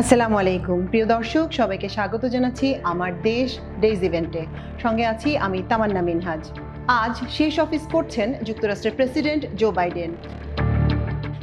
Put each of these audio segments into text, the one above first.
আসসালামু আলাইকুম। প্রিয় দর্শক, সবাইকে স্বাগত জানাচ্ছি আমার দেশ ডেইজ ইভেন্টে। সঙ্গে আছি আমি তামান্না মিনহাজ। আজ শেষ অফিস করছেন যুক্তরাষ্ট্রের প্রেসিডেন্ট জো বাইডেন।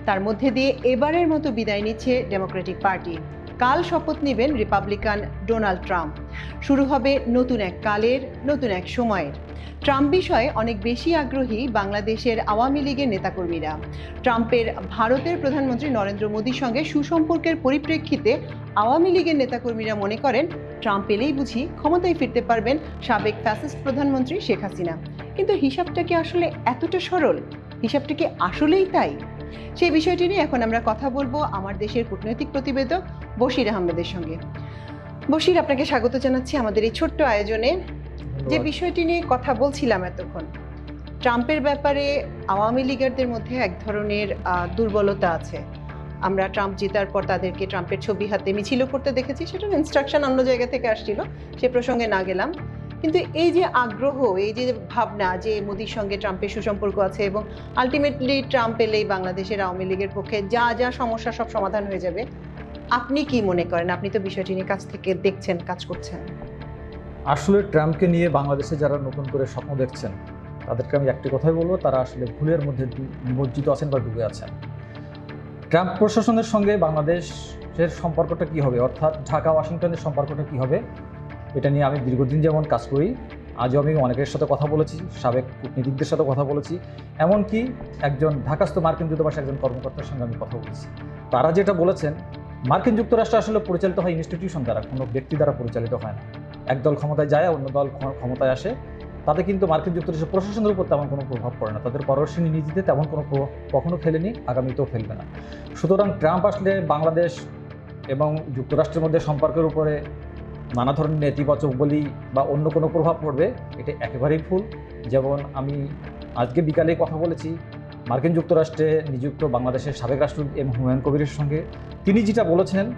তার মধ্যে দিয়ে এবারের মতো বিদায় নিচ্ছে ডেমোক্রেটিক পার্টি। কাল শপথ নেবেন রিপাবলিকান ডোনাল্ড ট্রাম্প। শুরু হবে নতুন এক কালের, নতুন এক সময়ের। ট্রাম্প বিষয়ে অনেক বেশি আগ্রহী বাংলাদেশের আওয়ামী লীগের নেতাকর্মীরা। ট্রাম্পের ভারতের প্রধানমন্ত্রী নরেন্দ্র মোদীর সঙ্গে সুসম্পর্কের পরিপ্রেক্ষিতে আওয়ামী লীগের নেতাকর্মীরা মনে করেন, ট্রাম্প এলেই বুঝি ক্ষমতায় ফিরতে পারবেন সাবেক ফ্যাসিস্ট প্রধানমন্ত্রী শেখ হাসিনা। কিন্তু হিসাবটা কি আসলে এতটা সরল? হিসাবটা কি আসলেই তাই? সেই বিষয়টি নিয়ে এখন আমরা কথা বলব আমার দেশের কূটনৈতিক প্রতিবেদক বশির আহমেদের সঙ্গে। বশির আপনাকে স্বাগত জানাচ্ছি আমাদের এই ছোট্ট আয়োজনে। যে বিষয়টি নিয়ে কথা বলছিলাম এতক্ষণ ট্রাম্পের ব্যাপারে আওয়ামী লীগারদের মধ্যে এক ধরনের আহ, দুর্বলতা আছে। আমরা ট্রাম্প জেতার পর তাদেরকে ট্রাম্পের ছবি হাতে মিছিলও করতে দেখেছি সেটা ইনস্ট্রাকশন অন্য জায়গা থেকে আসছিল সে প্রসঙ্গে না গেলাম। কিন্তু এই যে আগ্রহ, এই যে ভাবনা যে মোদির সঙ্গে ট্রাম্পের সুসম্পর্ক আছে এবং আলটিমেটলি ট্রাম্প এলেই বাংলাদেশের আওয়ামী লীগের পক্ষে যা যা সমস্যা সব সমাধান হয়ে যাবে, আপনি কি মনে করেন? আপনি তো বিষয়টি নিয়ে কাছ থেকে দেখছেন, কাজ করছেন। আসলে ট্রাম্পকে নিয়ে বাংলাদেশে যারা নতুন করে স্বপ্ন দেখছেন, তাদেরকে আমি একটি কথাই বলব, তারা আসলে ভুলের মধ্যে নিমজ্জিত আছেন বা ডুবে আছেন। ট্রাম্প প্রশাসনের সঙ্গে বাংলাদেশের সম্পর্কটা কি হবে? অর্থাৎ ঢাকা, ওয়াশিংটনের সম্পর্কটা কি হবে? এটা নিয়ে আমি দীর্ঘদিন যেমন কাজ করি, আজও আমি অনেকের সাথে কথা বলেছি, সাবেক কূটনীতিকদের সাথে কথা বলেছি। এমনকি একজন ঢাকাস্থ মার্কিন দূতাবাসের একজন কর্মকর্তার সঙ্গে আমি কথা বলেছি। তারা যেটা বলেছেন, মার্কিন যুক্তরাষ্ট্র আসলে পরিচালিত হয় ইনস্টিটিউশন দ্বারা, কোনো ব্যক্তি দ্বারা পরিচালিত হয় না। এক দল ক্ষমতায় যায়, অন্য দল ক্ষ- ক্ষমতায় আসে। তাতে কিন্তু মার্কিন যুক্তরাষ্ট্রের প্রশাসনের উপর তেমন কোনো প্রভাব পড়ে না। তাদের পররাষ্ট্র নীতিতে তেমন কোনো প্রভাব কখনো ফেলেনি, আগামীতেও ফেলবে না। সুতরাং ট্রাম্প আসলে বাংলাদেশ এবং যুক্তরাষ্ট্রের মধ্যে সম্পর্কের উপরে নানা ধরনের নেতিবাচক বলি বা অন্য কোনো প্রভাব পড়বে, এটা একেবারেই ভুল। যেমন আমি আজকে বিকালে কথা বলেছি, মার্কিন যুক্তরাষ্ট্রে নিযুক্ত বাংলাদেশের সাবেক রাষ্ট্রদূত এম হুমায়ুন কবিরের সঙ্গে। তিনি যেটা বলেছেন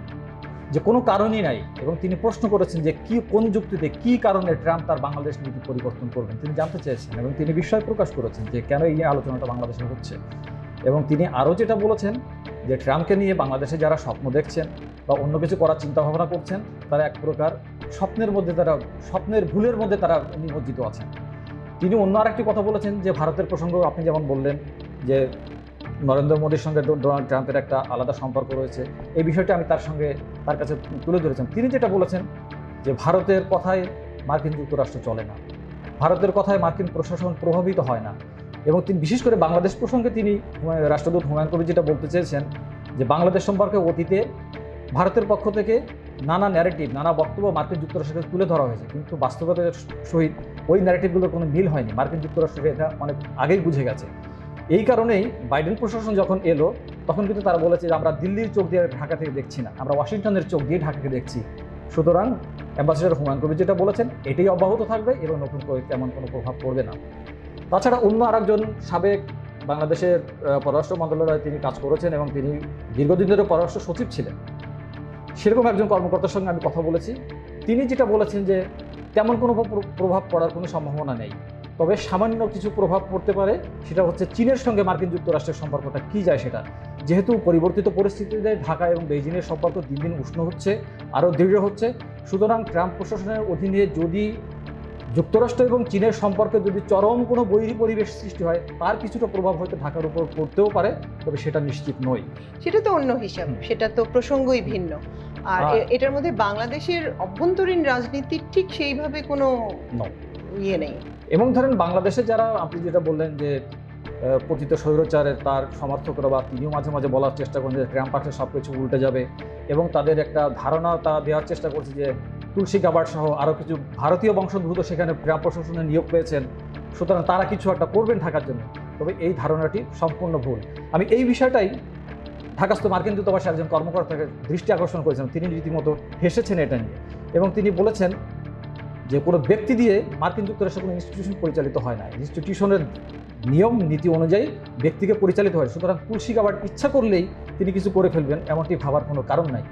যে, কোনো কারণই নাই এবং তিনি প্রশ্ন করেছেন যে, কি, কোন যুক্তিতে কি কারণে ট্রাম্প তার বাংলাদেশ নীতি পরিবর্তন করবেন? তিনি জানতে চেয়েছেন এবং তিনি বিস্ময় প্রকাশ করেছেন যে, কেন এই আলোচনাটা বাংলাদেশে হচ্ছে? এবং তিনি আরও যেটা বলেছেন যে ট্রাম্পকে নিয়ে বাংলাদেশে যারা স্বপ্ন দেখছেন বা অন্য কিছু করার চিন্তা ভাবনা করছেন, তারা এক প্রকার স্বপ্নের মধ্যে তারা, স্বপ্নের ভুলের মধ্যে তারা নিমজ্জিত আছেন। তিনি অন্য আরেকটি কথা বলেছেন যে ভারতের প্রসঙ্গ আপনি যেমন বললেন যে নরেন্দ্র মোদীর সঙ্গে ডোনাল্ড ট্রাম্পের একটা আলাদা সম্পর্ক রয়েছে, এই বিষয়টা আমি তার সঙ্গে, তার কাছে তুলে ধরেছেন। তিনি যেটা বলেছেন যে ভারতের কথায় মার্কিন যুক্তরাষ্ট্র চলে না। ভারতের কথায় মার্কিন প্রশাসন প্রভাবিত হয় না। এবং তিনি বিশেষ করে বাংলাদেশ প্রসঙ্গে তিনি রাষ্ট্রদূত হুমায়ুন কবির যেটা বলতে চেয়েছেন যে বাংলাদেশ সম্পর্কে অতীতে ভারতের পক্ষ থেকে নানা ন্যারেটিভ নানা বক্তব্য মার্কিন যুক্তরাষ্ট্রকে তুলে ধরা হয়েছে। কিন্তু বাস্তবতার সহিত ওই ন্যারেটিভগুলোর কোনো মিল হয়নি। মার্কিন যুক্তরাষ্ট্রকে এটা অনেক আগেই বুঝে গেছে। এই কারণেই বাইডেন প্রশাসন যখন এলো, তখন কিন্তু তারা বলেছে যে আমরা দিল্লির চোখ দিয়ে ঢাকা থেকে দেখছি না। আমরা ওয়াশিংটনের চোখ দিয়ে ঢাকাকে দেখছি। সুতরাং অ্যাম্বাসেডার হুমায়ুন কবির যেটা বলেছেন, এটাই অব্যাহত থাকবে এবং নতুন করে তেমন কোনো প্রভাব পড়বে না। তাছাড়া অন্য আরেকজন সাবেক বাংলাদেশের পররাষ্ট্র মন্ত্রণালয়ে তিনি কাজ করেছেন এবং তিনি দীর্ঘদিন ধরে পররাষ্ট্র সচিব ছিলেন। সেরকম একজন কর্মকর্তার সঙ্গে আমি কথা বলেছি। তিনি যেটা বলেছেন যে, তেমন কোনো প্রভাব পড়ার কোনো সম্ভাবনা নেই। তবে সামান্য কিছু প্রভাব পড়তে পারে, সেটা হচ্ছে চীনের সঙ্গে মার্কিন যুক্তরাষ্ট্রের সম্পর্কটা কী যায় সেটা। যেহেতু পরিবর্তিত পরিস্থিতিতে ঢাকা এবং বেইজিংয়ের সম্পর্ক দিন দিন উষ্ণ হচ্ছে, আরও দৃঢ় হচ্ছে। সুতরাং ট্রাম্প প্রশাসনের অধীনে যদি যুক্তরাষ্ট্র এবং চীনের সম্পর্কে যদি চরম কোনো বৈরী পরিবেশ সৃষ্টি হয় তার কিছুটা প্রভাব হয়তো ঢাকার উপর পড়তেও পারে তবে সেটা নিশ্চিত নয়। সেটা তো অন্য হিসাব সেটা তো প্রসঙ্গই ভিন্ন। আর এটার মধ্যে বাংলাদেশের অভ্যন্তরীণ রাজনীতি ঠিক সেইভাবে কোনো ইয়ে নেই। এবং ধরেন বাংলাদেশে যারা আপনি যেটা বললেন যে পতিত স্বৈরাচারের তার সমর্থকরা বা তিনিও মাঝে মাঝে বলার চেষ্টা করেন যে ট্রাম্প আসলে সব কিছু উল্টে যাবে এবং তাদের একটা ধারণা তা দেওয়ার চেষ্টা করছে যে তুলসী গাবার সহ আরও কিছু ভারতীয় বংশোদ্ভূত সেখানে ট্রাম্প প্রশাসনে নিয়োগ পেয়েছেন। সুতরাং তারা কিছু একটা করবেন ঢাকার জন্য। তবে এই ধারণাটি সম্পূর্ণ ভুল। আমি এই বিষয়টাই ঢাকাস্থ মার্কিন দূতাবাসে একজন কর্মকর্তাকে দৃষ্টি আকর্ষণ করেছেন তিনি রীতিমতো হেসেছেন এটা নিয়ে। এবং তিনি বলেছেন যে কোনো ব্যক্তি দিয়ে মার্কিন যুক্তরাষ্ট্রের কোনো ইনস্টিটিউশন পরিচালিত হয় না। ইনস্টিটিউশনের নিয়ম, নীতি অনুযায়ী ব্যক্তিকে পরিচালিত হয়। সুতরাং তুলসী গাবার ইচ্ছা করলেই তিনি কিছু করে ফেলবেন, এমনটি ভাবার কোনো কারণ নাই।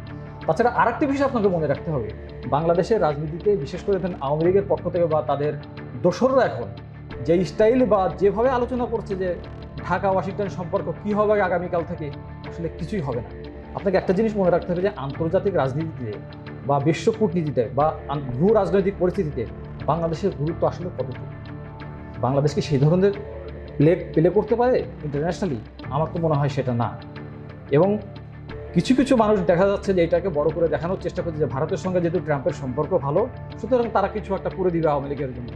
তাছাড়া আরেকটি বিষয় আপনাকে মনে রাখতে হবে। বাংলাদেশের রাজনীতিতে, বিশেষ করে ধরেন আওয়ামী লীগের পক্ষ থেকে বা তাদের দোসররা এখন যে স্টাইল বা যেভাবে আলোচনা করছে যে ঢাকা, ওয়াশিংটন সম্পর্ক কী হবে আগামীকাল থেকে, আসলে কিছুই হবে না। আপনাকে একটা জিনিস মনে রাখতে হবে যে, আন্তর্জাতিক রাজনীতিতে বা বিশ্ব কূটনীতিতে বা ভূ রাজনৈতিক পরিস্থিতিতে বাংলাদেশের গুরুত্ব আসলে কতটুকু? বাংলাদেশ কি সেই ধরনের প্লে প্লে করতে পারে? ইন্টারন্যাশনালি আমার তো মনে হয় সেটা না। এবং কিছু কিছু মানুষ দেখা যাচ্ছে যে এটাকে বড় করে দেখানোর চেষ্টা করছে যে ভারতের সঙ্গে যেহেতু ট্রাম্পের সম্পর্ক ভালো সুতরাং তারা কিছু একটা করে দিবে আওয়ামী লীগের জন্য।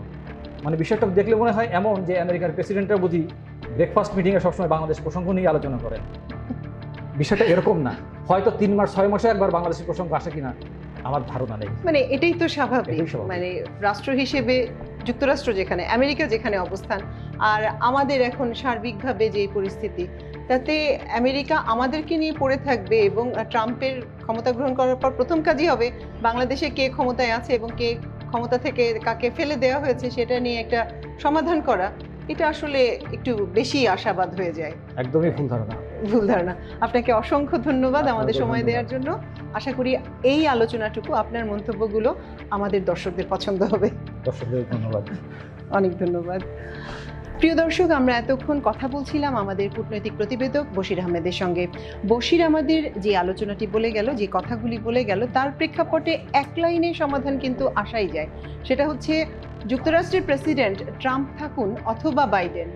মানে বিষয়টা দেখলে মনে হয় এমন যে আমেরিকার প্রেসিডেন্টের বুঝি ব্রেকফাস্ট মিটিংয়ে সবসময় বাংলাদেশ প্রসঙ্গ নিয়ে আলোচনা করে। বিষয়টা এরকম না। হয়তো তিন মাস ছয় মাসে একবার বাংলাদেশের প্রসঙ্গ আসে কিনা আমার ধারণা নেই। মানে এটাই তো স্বাভাবিক। মানে রাষ্ট্র হিসেবে যুক্তরাষ্ট্র যেখানে আমেরিকা যেখানে অবস্থান আর আমাদের এখন সার্বিকভাবে যে পরিস্থিতি তাতে আমেরিকা আমাদেরকে নিয়ে পড়ে থাকবে এবং ট্রাম্পের ক্ষমতা গ্রহণ করার পর প্রথম কাজই হবে বাংলাদেশে কে ক্ষমতায় আছে এবং কে ক্ষমতা থেকে কাকে ফেলে দেওয়া হয়েছে সেটা নিয়ে একটা সমাধান করা। এটা আসলে একটু বেশি আশাবাদ হয়ে যায়। একদমই ভুল ধারণা। ভুল ধারণা। আপনাকে অসংখ্য ধন্যবাদ আমাদের সময় দেওয়ার জন্য। আশা করি এই আলোচনাটুকু আপনার মন্তব্যগুলো আমাদের দর্শকদের পছন্দ হবে। দর্শকদের ধন্যবাদ। অনেক ধন্যবাদ। প্রিয় দর্শক, আমরা এতক্ষণ কথা বলছিলাম আমাদের কূটনৈতিক প্রতিবেদক বশির আহমেদের সঙ্গে। বশির আমাদের যে আলোচনাটি বলে গেল, যে কথাগুলি বলে গেল, তার প্রেক্ষাপটে এক লাইনে সমাধান কিন্তু আসাই যায়। সেটা হচ্ছে, যুক্তরাষ্ট্রের প্রেসিডেন্ট ট্রাম্প থাকুন অথবা বাইডেন,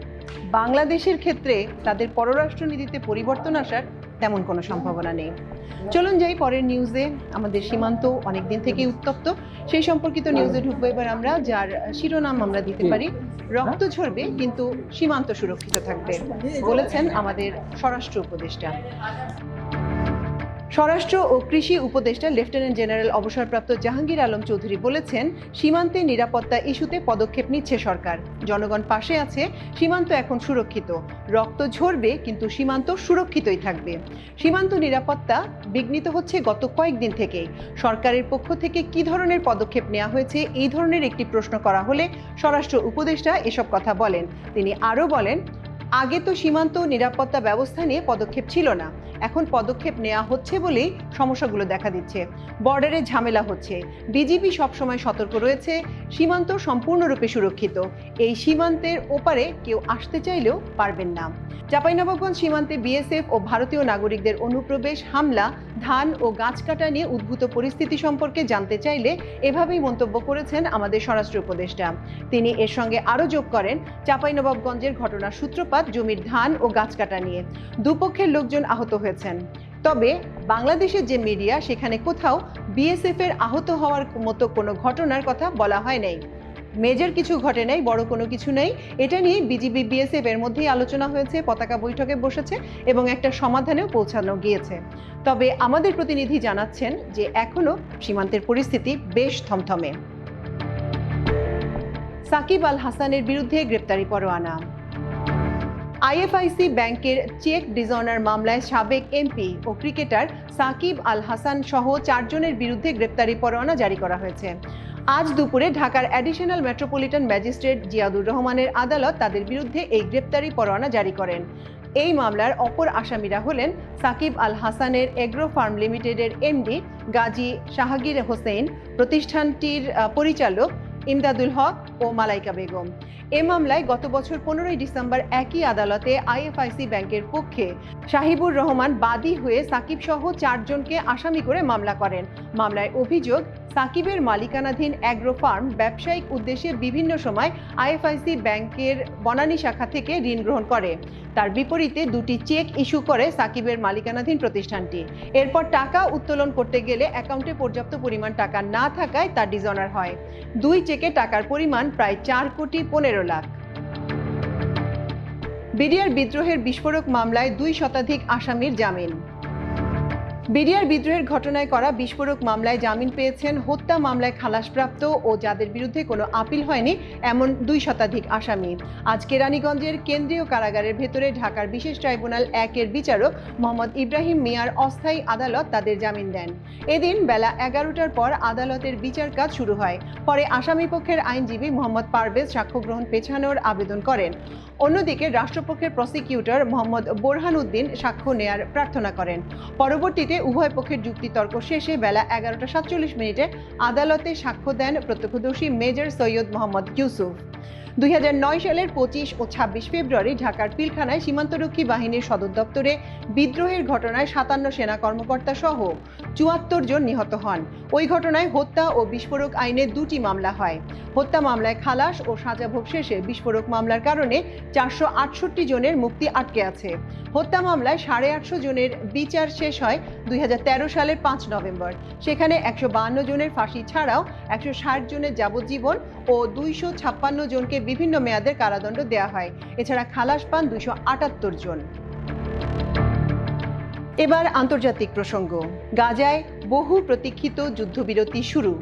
বাংলাদেশের ক্ষেত্রে তাদের পররাষ্ট্রনীতিতে পরিবর্তন আসার তেমন কোনো সম্ভাবনা নেই। চলুন যাই পরের নিউজে আমাদের সীমান্ত অনেকদিন থেকে উত্তপ্ত। সেই সম্পর্কিত নিউজে ঢুকবো এবার আমরা যার শিরোনাম আমরা দিতে পারি রক্ত ঝরবে কিন্তু সীমান্ত সুরক্ষিত থাকবে বলেছেন আমাদের স্বরাষ্ট্র উপদেষ্টা। স্বরাষ্ট্র ও কৃষি উপদেষ্টা লেফটেন্যান্ট জেনারেল অবসরপ্রাপ্ত জাহাঙ্গীর আলম চৌধুরী বলেছেন, সীমান্তে নিরাপত্তা ইস্যুতে পদক্ষেপ নিচ্ছে সরকার। জনগণ পাশে আছে, সীমান্ত এখন সুরক্ষিত। রক্ত ঝরবে, কিন্তু সীমান্ত সুরক্ষিতই থাকবে। সীমান্ত নিরাপত্তা বিঘ্নিত হচ্ছে গত কয়েকদিন থেকেই। সরকারের পক্ষ থেকে কি ধরনের পদক্ষেপ নেওয়া হয়েছে, এই ধরনের একটি প্রশ্ন করা হলে স্বরাষ্ট্র উপদেষ্টা এসব কথা বলেন। তিনি আরও বলেন, আগে তো সীমান্ত নিরাপত্তা ব্যবস্থা নিয়ে পদক্ষেপ ছিল না। এখন পদক্ষেপ নেওয়া হচ্ছে বলেই সমস্যাগুলো দেখা দিচ্ছে। বর্ডারে ঝামেলা হচ্ছে। বিজিবি সবসময় সতর্ক রয়েছে, সীমান্ত সম্পূর্ণরূপে সুরক্ষিত। এই সীমান্তের ওপারে কেউ আসতে চাইলেও পারবেন না। চাঁপাইনবাবগঞ্জ সীমান্তে বিএসএফ ও ভারতীয় নাগরিকদের অনুপ্রবেশ হামলা ধান ও গাছ কাটা নিয়ে উদ্ভূত পরিস্থিতি সম্পর্কে জানতে চাইলে এভাবেই মন্তব্য করেছেন আমাদের স্বরাষ্ট্র উপদেষ্টা। তিনি এর সঙ্গে আরও যোগ করেন, চাঁপাইনবাবগঞ্জের ঘটনার সূত্রপাত, জমির ধান ও গাছ কাটা নিয়ে। দুপক্ষের লোকজন আহত হয়েছেন। তবে বাংলাদেশের যে মিডিয়া, সেখানে কোথাও বিএসএফ এর আহত হওয়ার মতো কোনো ঘটনার কথা বলা হয় নাই। মেজর কিছু ঘটে নাই, বড় কোনো কিছু নেই। এটা নিয়ে বিজিবি, বিএসএফ এর মধ্যেই আলোচনা হয়েছে, পতাকা বৈঠকে বসেছে এবং একটা সমাধানেও পৌঁছানো গিয়েছে। তবে আমাদের প্রতিনিধি জানাচ্ছেন যে এখনও সীমান্তের পরিস্থিতি বেশ থমথমে। সাকিব আল হাসানের বিরুদ্ধে গ্রেপ্তারি পরোয়ানা। আইএফআইসি ব্যাংকের চেক ডিজনার মামলায় সাবেক এমপি ও ক্রিকেটার সাকিব আল হাসান সহ চারজনের বিরুদ্ধে গ্রেপ্তারি পরোয়ানা জারি করা হয়েছে। আজ দুপুরে ঢাকার অ্যাডিশনাল মেট্রোপলিটন ম্যাজিস্ট্রেট জিয়াদুর রহমানের আদালত তাদের বিরুদ্ধে এই গ্রেপ্তারি পরোয়ানা জারি করেন। এই মামলার অপর আসামিরা হলেন সাকিব আল হাসানের এগ্রো ফার্ম লিমিটেডের এমডি গাজী শাহাগীর হোসেন, প্রতিষ্ঠানটির পরিচালক ইমদাদুল হক ও মালাইকা বেগম। এ মামলায় গত বছর পনেরোই ডিসেম্বর একই আদালতে আইএফআইসি ব্যাংকের পক্ষে সাহিবুর রহমান বাদী হয়ে সাকিব সহ চারজনকে আসামি করে মামলা করেন। মামলায় অভিযোগ সাকিবের মালিকানাধীন অ্যাগ্রো ফার্ম ব্যবসায়িক উদ্দেশ্যে বিভিন্ন সময় আইএফআইসি ব্যাংকের বনানী শাখা থেকে ঋণ গ্রহণ করে। তার বিপরীতে দুটি চেক ইস্যু করে সাকিবের মালিকানাধীন প্রতিষ্ঠানটি। এরপর টাকা উত্তোলন করতে গেলে অ্যাকাউন্টে পর্যাপ্ত পরিমাণ টাকা না থাকায় তা ডিজনার হয়। দুই চেকে টাকার পরিমাণ প্রায় চার কোটি পনেরো লাখ। বিডিআর বিদ্রোহের বিস্ফোরক মামলায় দুই শতাধিক আসামির জামিন। বিডিআর বিদ্রোহের ঘটনায় করা বিস্ফোরক মামলায় জামিন পেয়েছেন, হত্যা মামলায় খালাসপ্রাপ্ত ও যাদের বিরুদ্ধে কোনো আপিল হয়নি এমন দুই শতাধিক আসামি আজ কেরানীগঞ্জের কেন্দ্রীয় কারাগারের ভেতরে ঢাকার বিশেষ ট্রাইব্যুনাল একের বিচারক মোহাম্মদ ইব্রাহিম মিয়ার অস্থায়ী আদালত তাদের জামিন দেন। এদিন বেলা এগারোটার পর আদালতের বিচার কাজ শুরু হয়। পরে আসামি পক্ষের আইনজীবী মোহাম্মদ পারভেজ সাক্ষ্য গ্রহণ পেছানোর আবেদন করেন। অন্যদিকে রাষ্ট্রপক্ষের প্রসিকিউটর মোহাম্মদ বোরহান উদ্দিন সাক্ষ্য নেয়ার প্রার্থনা করেন। পরবর্তীতে উভয় পক্ষের যুক্তিতর্ক শেষে বেলা এগারোটা সাতচল্লিশ মিনিটে আদালতে সাক্ষ্য দেন প্রত্যক্ষদর্শী মেজর সৈয়দ মোহাম্মদ ইউসুফ। দুই হাজার নয় সালের পঁচিশ ও ছাব্বিশ ফেব্রুয়ারি ঢাকার পিলখানায় সীমান্তরক্ষী বাহিনীর সদর দপ্তরে বিদ্রোহের ঘটনায় সাতান্ন সেনা কর্মকর্তা সহ চুয়াত্তর জন নিহত হন। ওই ঘটনায় হত্যা ও বিস্ফোরক আইনে দুটি মামলা হয়। হত্যা মামলায় খালাস ও সাজা ভোগ শেষে বিস্ফোরক মামলার কারণে চারশো আটষট্টি জনের মুক্তি আটকে আছে। হত্যা মামলায় সাড়ে আটশো জনের বিচার শেষ হয় দুই হাজার তেরো সালের পাঁচ নভেম্বর। সেখানে একশো জনের ফাঁসি ছাড়াও একশো ষাট জনের যাবজ্জীবন ও দুইশো ছাপ্পান্ন জনকে বিভিন্ন মেয়াদের কারাদণ্ড দেয়া হয়। এছাড়া খালাস পান দুইশো আটাত্তর জন। এবার আন্তর্জাতিক প্রসঙ্গ। গাজায় বহু প্রতীক্ষিত যুদ্ধবিরতি শুরু।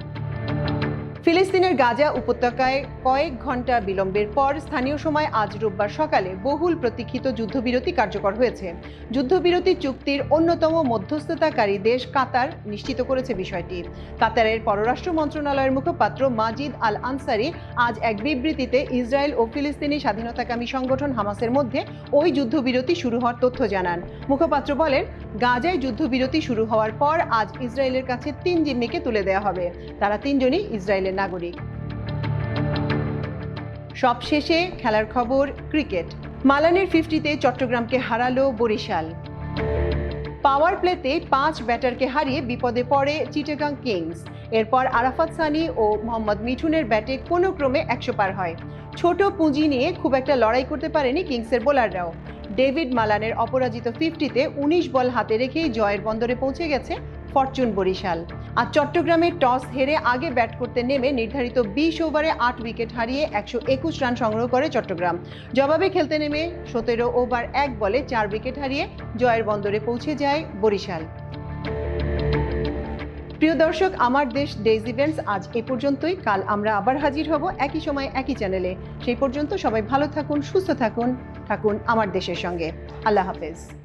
ফিলিস্তিনের গাজা উপত্যকায় কয়েক ঘণ্টা বিলম্বের পর স্থানীয় সময় আজ রোববার সকালে বহুল প্রতীক্ষিত যুদ্ধবিরতি কার্যকর হয়েছে। যুদ্ধবিরতি চুক্তির অন্যতম মধ্যস্থতাকারী দেশ কাতার নিশ্চিত করেছে বিষয়টি। কাতারের পররাষ্ট্র মন্ত্রণালয়ের মুখপাত্র মাজিদ আল আনসারি আজ এক বিবৃতিতে ইসরায়েল ও ফিলিস্তিনি স্বাধীনতাকামী সংগঠন হামাসের মধ্যে ওই যুদ্ধবিরতি শুরু হওয়ার তথ্য জানান। মুখপাত্র বলেন, গাজায় যুদ্ধবিরতি শুরু হওয়ার পর আজ ইসরায়েলের কাছে তিন জিম্মিকে তুলে দেওয়া হবে। তারা তিনজনই ইসরায়েলের নাগরিক। সবশেষে খেলার খবর, ক্রিকেট। মালানের ফিফটিতে চট্টগ্রামকে হারালো বরিশাল। পাওয়ার প্লেতে পাঁচ ব্যাটারকে হারিয়ে বিপদে পড়ে চিটাগাং কিংস। এরপর আরাফাত সানি ও মোহাম্মদ মিঠুনের ব্যাটে কোনো ক্রমে একশো পার হয়। ছোট পুঁজি নিয়ে খুব একটা লড়াই করতে পারেনি কিংসের বোলাররাও। ডেভিড মালানের অপরাজিত ফিফটিতে উনিশ বল হাতে রেখেই জয়ের বন্দরে পৌঁছে গেছে ফরচুন বরিশাল। আর চট্টগ্রামে টস হেরে আগে ব্যাট করতে নেমে নির্ধারিত বিশ ওভারে আট উইকেট হারিয়ে একশো একুশ রান সংগ্রহ করে চট্টগ্রাম। জবাবে খেলতে নেমে সতেরো ওভার এক বলে চার উইকেট হারিয়ে জয়ের বন্দরে পৌঁছে যায় বরিশাল। প্রিয় দর্শক, আমার দেশ ডেজ ইভেন্টস আজ এ পর্যন্তই। কাল আমরা আবার হাজির হব একই সময় একই চ্যানেলে। সেই পর্যন্ত সবাই ভালো থাকুন, সুস্থ থাকুন থাকুন আমার দেশের সঙ্গে। আল্লাহ হাফেজ।